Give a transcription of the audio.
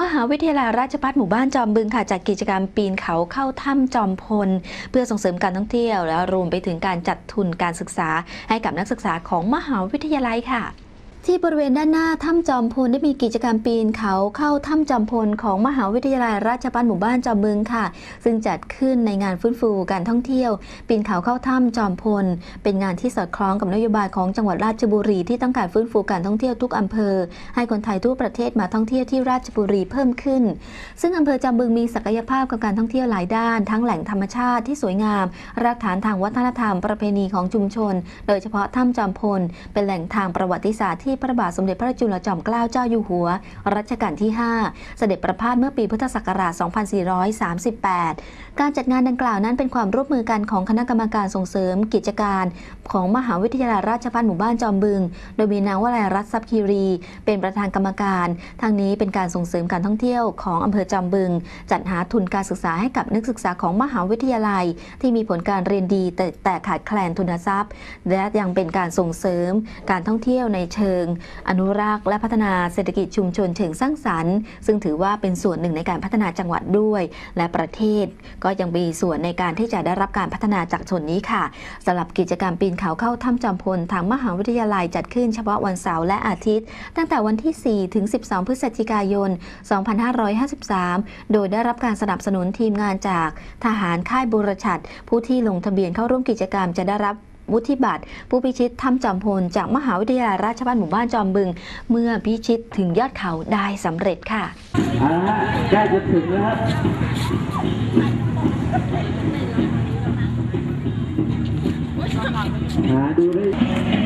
มหาวิทยาลัยราชภัฏหมู่บ้านจอมบึงค่ะจัดกิจกรรมปีนเขาเข้าถ้ำจอมพล เพื่อส่งเสริมการท่องเที่ยว และรวมไปถึงการจัดทุนการศึกษาให้กับนักศึกษาของมหาวิทยาลัยค่ะ ที่บริเวณด้านหน้าถ้ำจอมพลได้มีกิจกรรมปีนเขาเข้าถ้ำจอมพลของมหาวิทยาลัยราชภัฏหมู่บ้านจอมบึงค่ะ ซึ่งจัดขึ้นในงานฟื้นฟูการท่องเที่ยว ปีนเขาเข้าถ้ำจอมพล เป็นงานที่สอดคล้องกับนโยบายของจังหวัดราชบุรีที่ต้องการฟื้นฟูการท่องเที่ยวทุกอำเภอ ให้คนไทยทั่วประเทศมาท่องเที่ยวที่ราชบุรีเพิ่มขึ้น ซึ่งอำเภอจอมบึงมีศักยภาพกับการท่องเที่ยวหลายด้าน ทั้งแหล่งธรรมชาติที่สวยงาม รากฐานทางวัฒนธรรมประเพณีของชุมชน โดยเฉพาะถ้ำจอมพล เป็นแหล่งทางประวัติศาสตร์ที่พระบาทสมเด็จพระจุลจอมเกล้าเจ้าอยู่หัว รัชกาลที่ 5 เสด็จประพาสเมื่อปีพุทธศักราช 2438 การจัดงานดังกล่าวนั้นเป็นความร่วมมือกันของคณะกรรมการส่งเสริมกิจการ ของมหาวิทยาลัยราชภัฏหมู่บ้านจอมบึง โดยมีนางวลัยรัตน์ทรัพย์คีรี เป็นประธานกรรมการ ทางนี้เป็นการส่งเสริมการท่องเที่ยวของอำเภอจอมบึง จัดหาทุนการศึกษาให้กับนักศึกษาของมหาวิทยาลัย ที่มีผลการเรียนดีแต่แต่ขาดแคลนทุนทรัพย์ และยังเป็นการส่งเสริมการท่องเที่ยวในเชิงอนุรักษ์และพัฒนาเศรษฐกิจชุมชนเชิงสร้างสรรค์ ซึ่งถือว่าเป็นส่วนหนึ่งในการพัฒนาจังหวัดด้วย และประเทศก็ยังมีส่วนในการที่จะได้รับการพัฒนาจากชนนี้ค่ะสำหรับกิจกรรมปีนเขาเข้าถ้ำจอมพลทางมหาวิทยาลัยจัดขึ้นเฉพาะวันเสาร์และอาทิตย์ ตั้งแต่วันที่ 4 ถึง 12 พฤศจิกายน 2553 โดยได้รับการสนับสนุนทีมงานจากทหารค่ายบุรชัดผู้ที่ลงทะเบียนเข้าร่วมกิจกรรมจะได้รับ วุฒิบัตรผู้พิชิตถ้ำจอมพล จากมหาวิทยาลัยราชภัฏหมู่บ้านจอมบึง เมื่อพิชิตถึงยอดเขาได้สำเร็จค่ะเอาละใกล้จะถึงแล้วครับหาดูได้